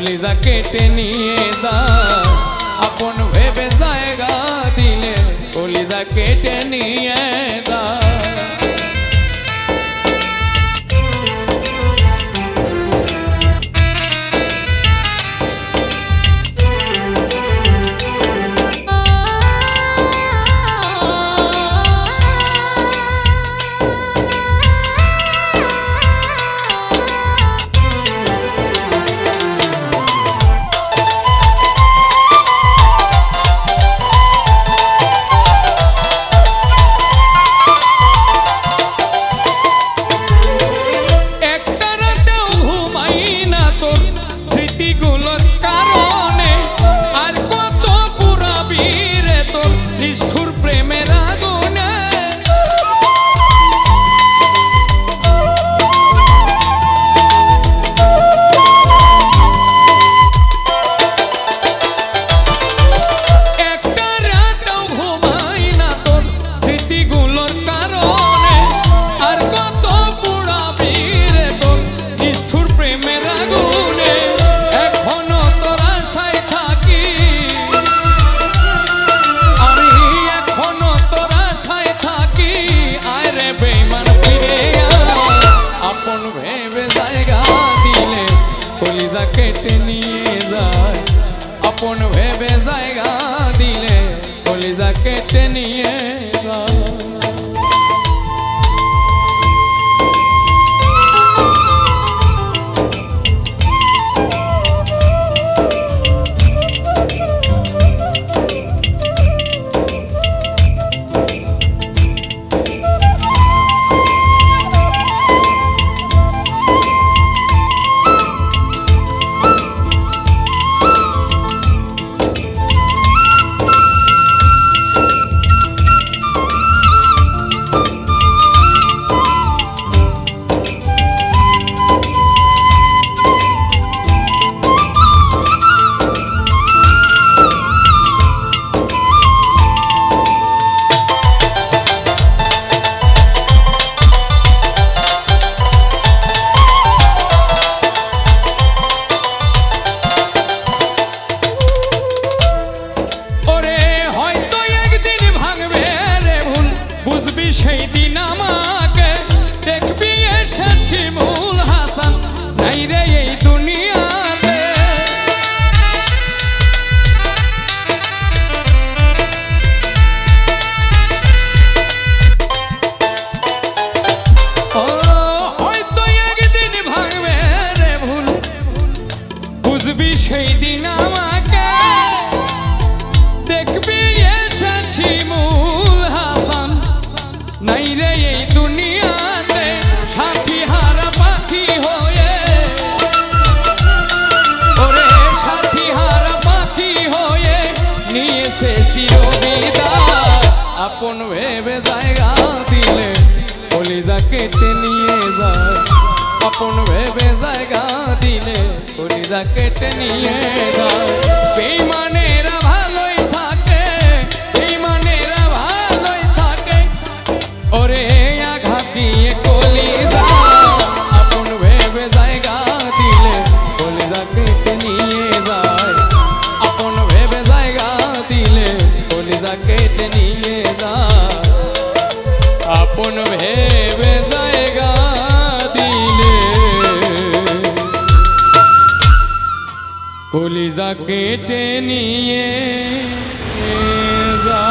কলিজা কেটে নিয়ে যায় প্রেমে জায়গা দিলে কলিজা কেটে নিয়ে যায় আপন ভেবে জায়গা দিলে কলিজা কেটে নিয়ে যায় এসেছি মূল হাসান। নাই রে এই দুনিয়া নিয়ে যায়। আপন ভেবে জায়গা দিলে কলিজা কেটে নিয়ে যায়। কেটে নিয়ে যা